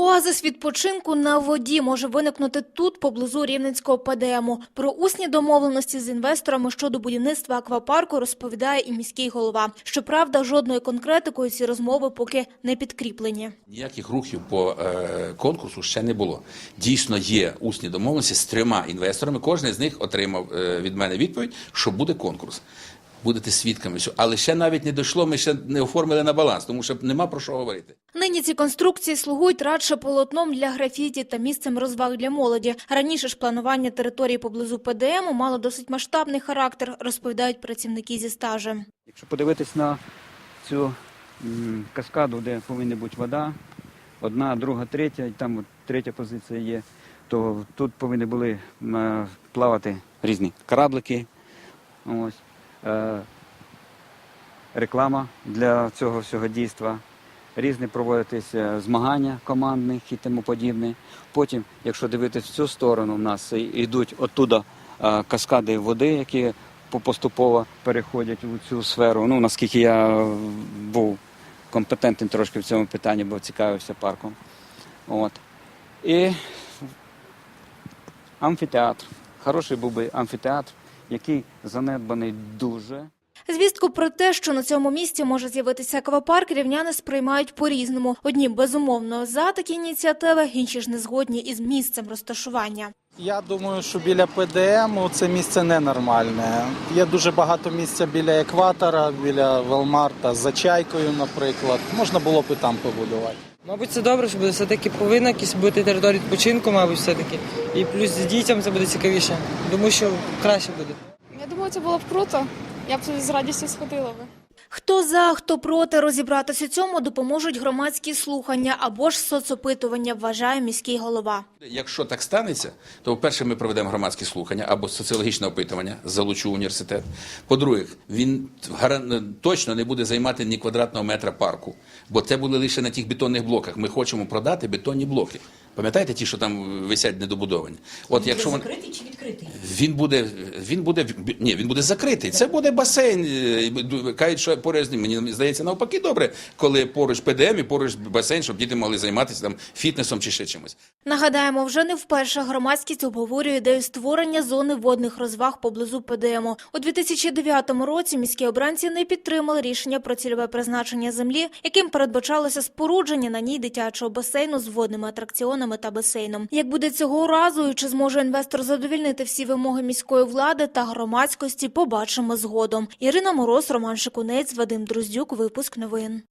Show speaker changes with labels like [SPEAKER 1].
[SPEAKER 1] Оазис відпочинку на воді може виникнути тут, поблизу Рівненського ПДМу. Про усні домовленості з інвесторами щодо будівництва аквапарку розповідає і міський голова. Щоправда, жодною конкретикою ці розмови поки не підкріплені.
[SPEAKER 2] Ніяких рухів по е, конкурсу ще не було. Дійсно є усні домовленості з трьома інвесторами. Кожен з них отримав е, від мене відповідь, що буде конкурс. Будете свідками, що але ще навіть не дійшло. Ми ще не оформили на баланс, тому що нема про що говорити.
[SPEAKER 1] Нині ці конструкції слугують радше полотном для графіті та місцем розваг для молоді. Раніше ж планування території поблизу ПДМу мало досить масштабний характер, розповідають працівники зі стажем.
[SPEAKER 3] Якщо подивитись на цю каскаду, де повинна бути вода, одна, друга, третя, і там от третя позиція є, то тут повинні були плавати різні кораблики. Ось. Е, реклама для цього всього дійства. Різні проводитися змагання командних і тому подібне. Потім, якщо дивитись в цю сторону, в нас йдуть оттуда е, каскади води, які поступово переходять у цю сферу. Ну, наскільки я е, був компетентний трошки в цьому питанні, бо цікавився парком. От. І амфітеатр. Хороший був би амфітеатр, який занедбаний дуже.
[SPEAKER 1] Звістку про те, що на цьому місці може з'явитися аквапарк, рівняни сприймають по-різному. Одні безумовно за такі ініціативи, інші ж не згодні із місцем розташування.
[SPEAKER 4] Я думаю, що біля ПДМ це місце ненормальне. Є дуже багато місця біля екватора, біля Велмарта, за чайкою, наприклад. Можна було б і там побудувати.
[SPEAKER 5] Мабуть, це добре, що буде все-таки повинна якісь бути територія відпочинку, мабуть, все-таки. І плюс з дітям це буде цікавіше. Думаю, що краще буде.
[SPEAKER 6] Я думаю, це було б круто. Я б з радістю сходила би.
[SPEAKER 1] Хто за, хто проти розібратися цьому допоможуть громадські слухання або ж соцопитування, вважає міський голова.
[SPEAKER 2] Якщо так станеться, то вперше ми проведемо громадські слухання або соціологічне опитування, залучу університет. По-друге, він точно не буде займати ні квадратного метра парку, бо це були лише на тих бетонних блоках. Ми хочемо продати бетонні блоки. Пам'ятаєте ті, що там висять недобудовані? От якщо він
[SPEAKER 7] закритий чи відкритий?
[SPEAKER 2] він буде, він буде ні, він буде закритий. Це буде басейн. е, Кажуть, що поруч з ним мені здається навпаки добре, коли поруч ПДМ і поруч басейн, щоб діти могли займатися там фітнесом чи ще чимось.
[SPEAKER 1] Нагадаємо, вже не вперше громадськість обговорює ідею створення зони водних розваг поблизу ПДМу. У 2009 році міські обранці не підтримали рішення про цільове призначення землі, яким передбачалося спорудження на ній дитячого басейну з водними атракціонами та басейном. Як буде цього разу і чи зможе інвестор задовільнити всі вимоги міської влади та громадськості, побачимо згодом. Ірина Мороз, Роман Шикунець, Вадим Друздюк. Випуск новин.